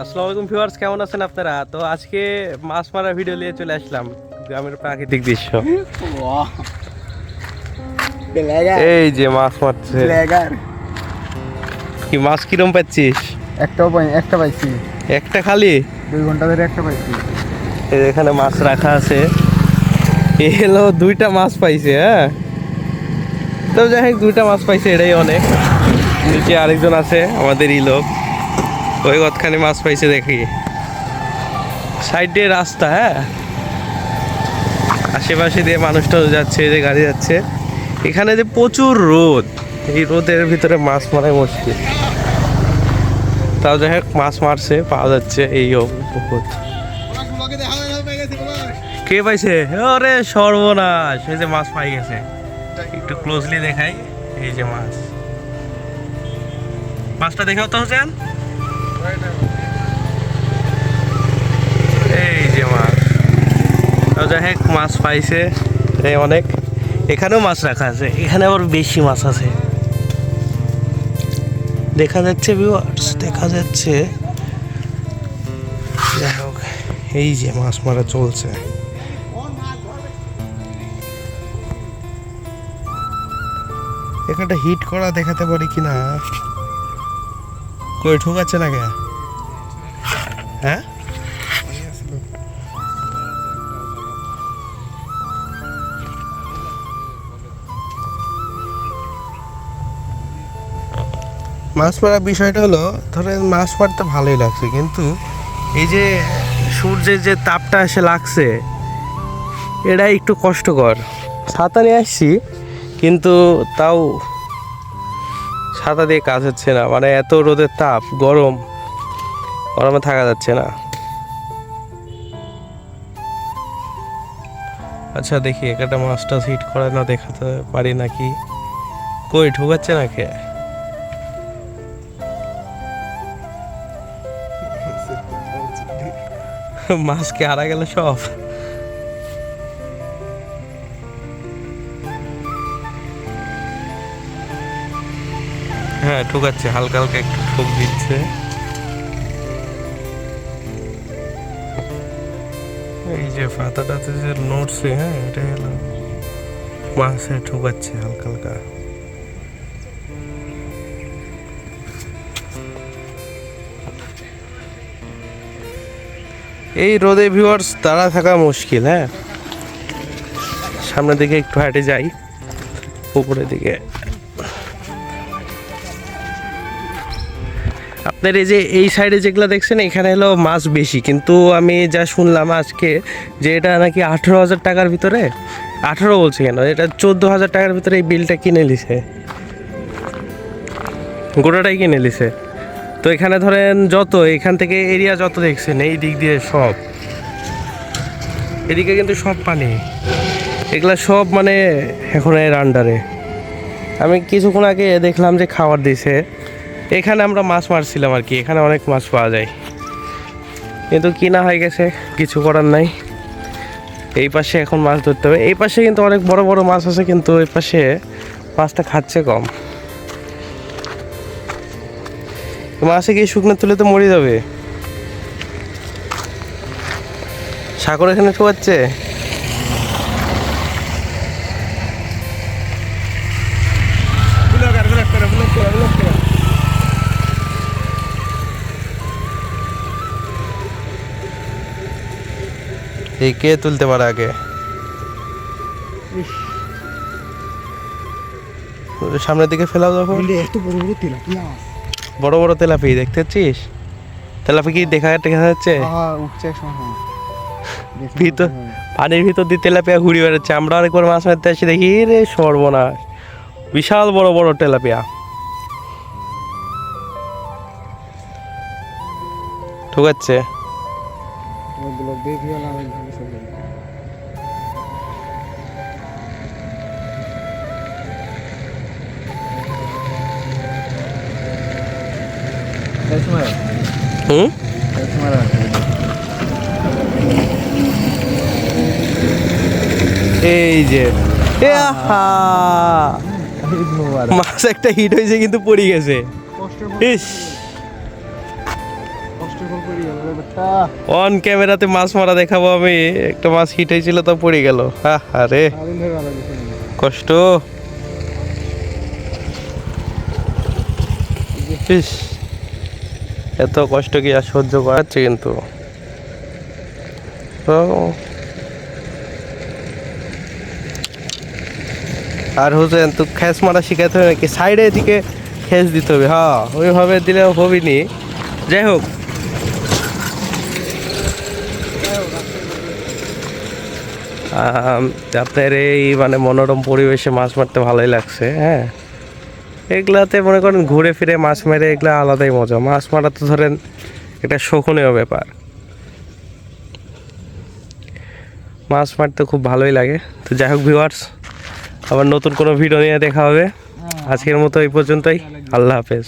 আসসালামু আলাইকুম ভিউয়ার্স কেমন আছেন আপনারা? তো আজকে মাছ মারা ভিডিও নিয়ে চলে আসলাম গ্রামের প্রাকৃতিক দৃশ্য। এই যে মাছ মারছে। কি মাছ কিরম পাচ্ছিস? একটাও পাই একটা পাইছি। একটা খালি? দুই ঘণ্টা ধরে একটা পাইছি। এখানে মাছ রাখা আছে। এ হলো দুইটা মাছ পাইছে হ্যাঁ? তো যাই হোক দুইটা মাছ পাইছে এটাই অনেক। নিচে আরেকজন আছে আমাদেরই লোক। ওই কতখানি মাছ পাইছে দেখি। সাইডে রাস্তা হ্যাঁ? আশেপাশে দিয়ে মানুষটা যাচ্ছে যে গাড়ি যাচ্ছে। এখানে যে প্রচুর রোদ, এই রোদের ভিতরে মাছ মারাই মুশকিল। তাও যাই হোক, মাছ মারছে, পাওয়া যাচ্ছে এই কে পাইছে? আরে সর্বনাশ, এই যে মাছ পাই গেছে। একটু ক্লোজলি দেখাই, এই যে মাছ। মাছটা দেখাও তো হোসেন এই যে মাছ। যাই হোক মাছ পাইছে অনেক। এখানেও মাছ রাখা আছে, এখানে আবার বেশি মাছ আছে। দেখা যাচ্ছে ভিউয়ার্স দেখা যাচ্ছে। যাই হোক এই যে মাছ মারা চলছে। এখানটা হিট করা দেখাতে পারি কিনা? কই, ঠুকাচ্ছে না কে হ্যাঁ? মাছ মারার বিষয়টা হলো, ধরেন মাছ মারতে ভালোই লাগছে, কিন্তু এই যে সূর্যের যে তাপটা এসে লাগছে এটা একটু কষ্টকর। ছাতা নিয়ে আসছি, কিন্তু তাও ছাতা দিয়ে কাজ হচ্ছে না মানে এত রোদের তাপ, গরম, গরমে থাকা যাচ্ছে না। আচ্ছা দেখি একটা মাছটা হিট করে না দেখাতে পারি নাকি? কই, ঢুকাচ্ছে না কে মাছকে হারা গেল সব? হ্যাঁ ঠুকাচ্ছে, হালকা হালকা একটু ঠুক দিচ্ছে। এই যে পাতাটাতে যে নড়ছে হ্যাঁ এটা হলো। মাছে ঠুকাচ্ছে হালকা হালকা। এই রোদে ভিউয়ার্স দাঁড়া থাকা মুশকিল হ্যাঁ। সামনের দিকে একটু হাঁটে যাই, উপরের দিকে। আপনার এই যে, এই সাইডে যেগুলো দেখছেন, এখানে হলো মাছ বেশি। কিন্তু আমি যা শুনলাম আজকে যে এটা নাকি আঠেরো হাজার টাকার ভিতরে, আঠেরো বলছে কেন? এটা চোদ্দ হাজার টাকার ভিতরে এই বিলটা কিনে নিছে। গোটাটাই কিনে নিছে। তো এখানে ধরেন যত, এখান থেকে এরিয়া যত দেখছেন, এই দিক দিয়ে সব। এদিকে কিন্তু সব পানি। এগুলা সব মানে এখন এর আন্ডারে আমি কিছুক্ষণ আগে দেখলাম যে খাবার দিছে। এখানে আমরা মাছ মারছিলাম আর কি, এখানে অনেক মাছ পাওয়া যায়। কিন্তু কিনা হয়ে গেছে, কিছু করার নাই। এই পাশে এখন মাছ ধরতে হবে। এই পাশে কিন্তু অনেক বড় বড় মাছ আছে, কিন্তু এই পাশে মাছটা খাচ্ছে কম। মাছে কি শুকনো তুলে তো মরে যাবে? সাগর এখানে ঠোয়াচ্ছে এই কে তুলতে পারে আগে? সামনের দিকে ফেলাও দেখো এত বড় বড় তেলাপিয়া বড় বড় তেলাপি দেখতে পাচ্ছিস তেলাপি কি দেখা দেখা যাচ্ছে? ভিতর পানির ভিতর দিয়ে তেলাপিয়া ঘুরে বেড়াচ্ছে। আমরা আরেকবার মাছ মারতে আসি দেখি রে সর্বনাশ। বিশাল বড় বড় তেলাপিয়া। ঠুকাচ্ছে। হলো আমি ভালো সব হুম? এই যে! মাছ একটা হিট হয়েছে কিন্তু পড়ে গেছে। ইস। অন ক্যামেরাতে মাছ মারা দেখাবো আমি। একটা মাছ হিট হয়েছিল তো পড়ে গেল। আরে কষ্ট। ইস, এত কষ্ট কি আর সহ্য করাচ্ছে কিন্তু। তো আর হোসেন তো খ্যাস মারা শিখাতে হবে নাকি? সাইডে দিকে খেস দিতে হবে। হ্যাঁ ওইভাবে দিলে হবিনি যাই হোক আপনার এই মানে মনোরম পরিবেশে মাছ মারতে ভালোই লাগছে হ্যাঁ? এগুলাতে মনে করেন ঘুরে ফিরে মাছ মেরে এগুলা আলাদাই মজা। মাছ মারা তো ধরেন এটা শোভনীয় ব্যাপার। মাছ মারতে খুব ভালোই লাগে। তো যাই হোক ভিউয়ার্স আবার নতুন কোনো ভিডিও নিয়ে দেখা হবে। আজকের মতো এই পর্যন্তই। আল্লাহ হাফেজ।